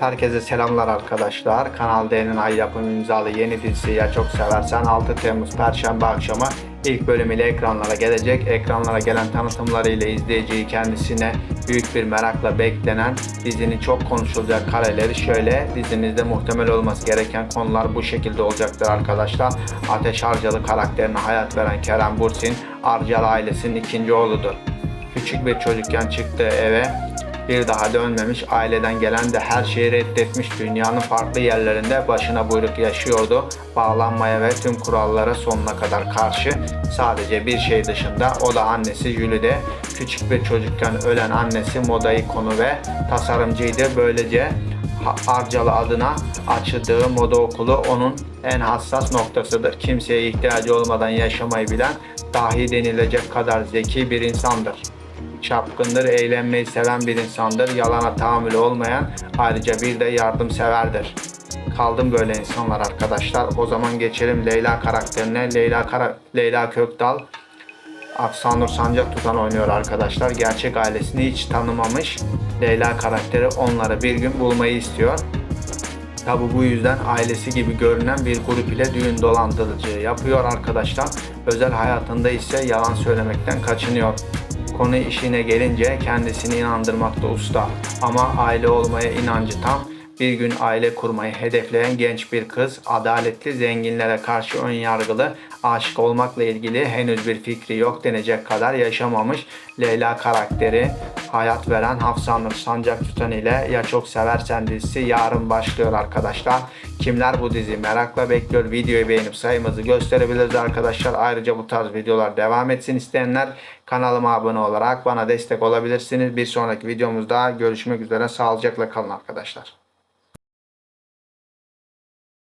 Herkese selamlar arkadaşlar. Kanal D'nin Ay Yapım imzalı yeni dizisi Ya Çok Seversen 6 Temmuz Perşembe akşamı ilk bölümüyle ekranlara gelecek. Ekranlara gelen tanıtımlarıyla izleyiciyi kendisine büyük bir merakla beklenen dizinin çok konuşulacak kareleri şöyle. Dizimizde muhtemel olması gereken konular bu şekilde olacaktır arkadaşlar. Ateş Arcalı karakterine hayat veren Kerem Bursin, Arcalı ailesinin ikinci oğludur. Küçük bir çocukken çıktığı eve bir daha dönmemiş, aileden gelen de her şeyi reddetmiş, dünyanın farklı yerlerinde başına buyruk yaşıyordu. Bağlanmaya ve tüm kurallara sonuna kadar karşı sadece bir şey dışında o da annesi Jülide. Küçük bir çocukken ölen annesi moda ikonu ve tasarımcıydı. Böylece Arcalı adına açtığı moda okulu onun en hassas noktasıdır. Kimseye ihtiyacı olmadan yaşamayı bilen, dahi denilecek kadar zeki bir insandır çapkındır, eğlenmeyi seven bir insandır, yalana tahammülü olmayan, ayrıca bir de yardımseverdir. Kaldım böyle insanlar arkadaşlar. O zaman geçelim Leyla karakterine. Leyla Kara Leyla Kökdal Afsanur Sancak tutan oynuyor arkadaşlar. Gerçek ailesini hiç tanımamış. Leyla karakteri onları bir gün bulmayı istiyor. Tabi bu yüzden ailesi gibi görünen bir grup ile düğün dolandırıcılığı yapıyor arkadaşlar. Özel hayatında ise yalan söylemekten kaçınıyor. Konu işine gelince kendisini inandırmakta usta ama aile olmaya inancı tam. Bir gün aile kurmayı hedefleyen genç bir kız, adaletli zenginlere karşı ön yargılı, aşık olmakla ilgili henüz bir fikri yok denecek kadar yaşamamış Leyla karakteri hayat veren Hafsanur Sancak Tutan ile Ya Çok Seversen dizisi yarın başlıyor arkadaşlar. Kimler bu diziyi merakla bekliyor? Videoyu beğenip sayımızı gösterebiliriz arkadaşlar. Ayrıca bu tarz videolar devam etsin isteyenler kanalıma abone olarak bana destek olabilirsiniz. Bir sonraki videomuzda görüşmek üzere. Sağlıcakla kalın arkadaşlar.